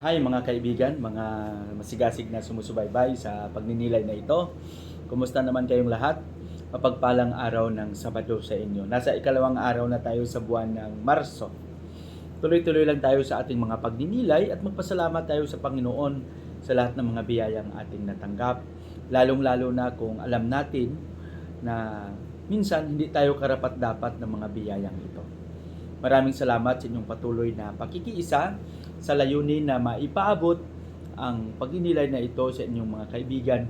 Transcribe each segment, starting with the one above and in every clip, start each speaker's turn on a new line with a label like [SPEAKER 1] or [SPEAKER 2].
[SPEAKER 1] Hi mga kaibigan, mga masigasig na sumusubaybay sa pagninilay na ito. Kumusta naman kayong lahat? Mapagpalang araw ng Sabado sa inyo. Nasa ikalawang araw na tayo sa buwan ng Marso. Tuloy-tuloy lang tayo sa ating mga pagninilay at magpasalamat tayo sa Panginoon sa lahat ng mga biyayang ating natanggap. Lalong-lalo na kung alam natin na minsan hindi tayo karapat-dapat ng mga biyayang ito. Maraming salamat sa inyong patuloy na pakikiisa sa layunin na maipaabot ang pagninilay na ito sa inyong mga kaibigan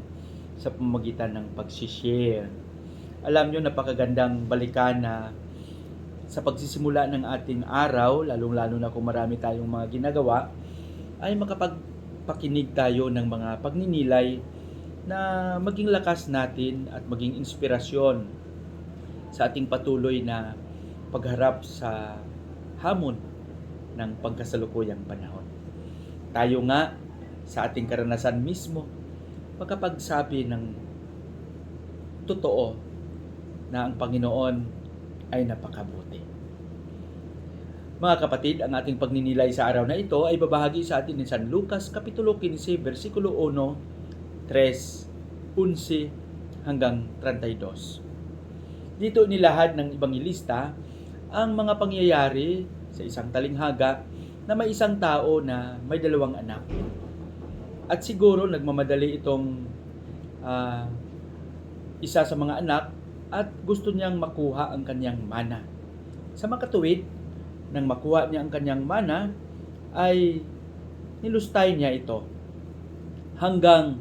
[SPEAKER 1] sa pamamagitan ng pagsishare. Alam nyo, napakagandang balikan na sa pagsisimula ng ating araw, lalong-lalo na kung marami tayong mga ginagawa, ay makapagpakinig tayo ng mga pagninilay na maging lakas natin at maging inspirasyon sa ating patuloy na pagharap sa hamon ng pagkasalukuyang panahon. Tayo nga sa ating karanasan mismo makapagsabi ng totoo na ang Panginoon ay napakabuti. Mga kapatid, ang ating pagninilay sa araw na ito ay babahagi sa atin ni San Lucas Kapitulo 15, versikulo 1, 3, 11 hanggang 32. Dito nilahad ng ibangilista ang mga pangyayari sa isang talinghaga na may isang tao na may dalawang anak. At siguro nagmamadali itong ah, isa sa mga anak at gusto niyang makuha ang kanyang mana. Sa makatuwid, nang makuha niya ang kanyang mana, ay nilustay niya ito hanggang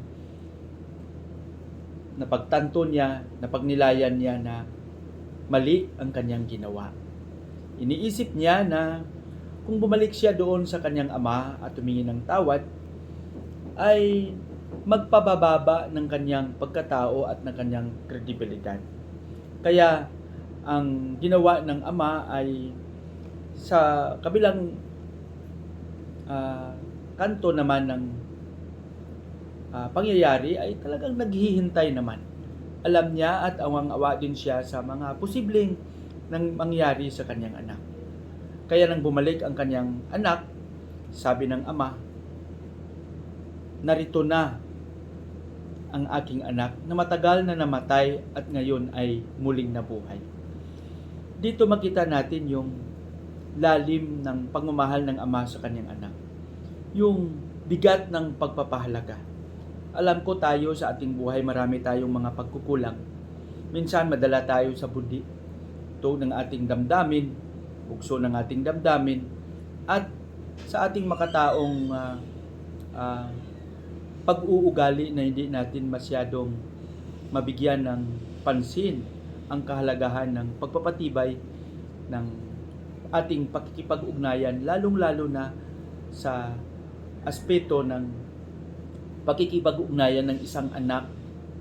[SPEAKER 1] napagtanto niya, napagnilayan niya na mali ang kanyang ginawa. Iniisip niya na kung bumalik siya doon sa kanyang ama at tumingi ng tawad, ay magpabababa ng kanyang pagkatao at ng kanyang kredibilidad. Kaya ang ginawa ng ama ay sa kabilang ah, kanto naman ng ah, pangyayari ay talagang naghihintay naman. Alam niya at awang-awa din siya sa mga posibleng nang mangyari sa kanyang anak. Kaya nang bumalik ang kanyang anak, sabi ng ama, narito na ang aking anak na matagal na namatay at ngayon ay muling nabuhay. Dito makita natin yung lalim ng pagmamahal ng ama sa kanyang anak. Yung bigat ng pagpapahalaga. Alam ko tayo sa ating buhay marami tayong mga pagkukulang. Minsan madala tayo sa budi ito ng ating damdamin, bukso ng ating damdamin, at sa ating makataong ah, ah, pag-uugali na hindi natin masyadong mabigyan ng pansin ang kahalagahan ng pagpapatibay ng ating pakikipag-ugnayan, lalong-lalo na sa aspeto ng pakikipag-ugnayan ng isang anak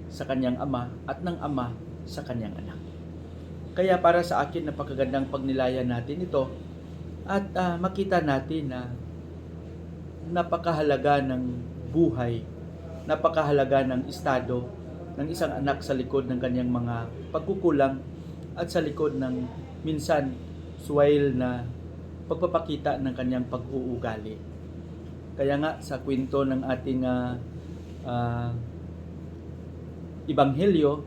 [SPEAKER 1] sa kanyang ama at ng ama sa kanyang anak. Kaya para sa akin napakagandang pagnilayan natin ito at ah, makita natin na napakahalaga ng buhay, napakahalaga ng estado ng isang anak sa likod ng kanyang mga pagkukulang at sa likod ng minsan suwail na pagpapakita ng kanyang pag-uugali. Kaya nga sa kwento ng ating ah, ah, ibanghelyo,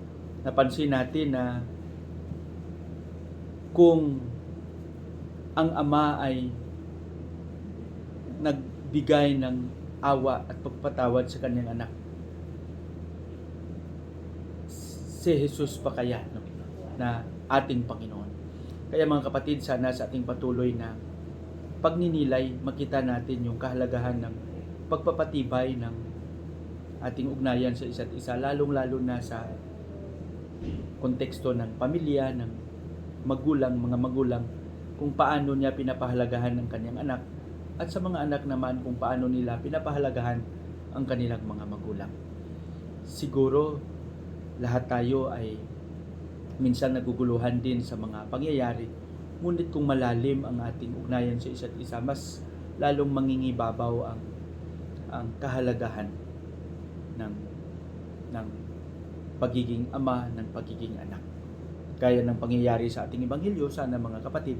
[SPEAKER 1] napansin natin na kung ang ama ay nagbigay ng awa at pagpatawad sa kanyang anak, si Jesus pa kaya no, na ating Panginoon. Kaya mga kapatid, sana sa ating patuloy na pagninilay, makita natin yung kahalagahan ng pagpapatibay ng ating ugnayan sa isa't isa, lalong-lalo na sa konteksto ng pamilya, ng magulang, mga magulang, kung paano niya pinapahalagahan ng kanyang anak. At sa mga anak naman kung paano nila pinapahalagahan ang kanilang mga magulang. Siguro lahat tayo ay minsan naguguluhan din sa mga pangyayari. Ngunit kung malalim ang ating ugnayan sa isa't isa mas lalong mangingibabaw ang ang kahalagahan ng ng pagiging ama ng pagiging anak gaya ng pangyayari sa ating ebanghelyo sana mga kapatid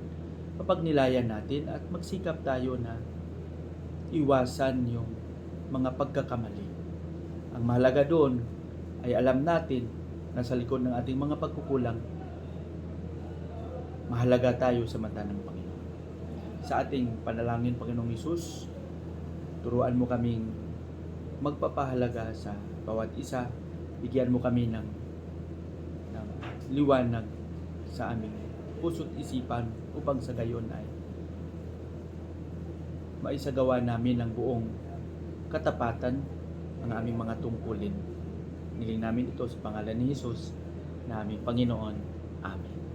[SPEAKER 1] mapagnilayan natin at magsikap tayo na iwasan yung mga pagkakamali. Ang mahalaga doon ay alam natin na sa likod ng ating mga pagkukulang, mahalaga tayo sa mata ng Panginoon. Sa ating panalangin, Panginoong Isus, turuan mo kaming magpapahalaga sa bawat isa. Bigyan mo kami ng, ng liwanag sa aming puso't isipan upang sa gayon ay maisagawa namin ang buong katapatan ng aming mga tungkulin. Niling namin ito sa pangalan ni Jesus na aming Panginoon. Amen.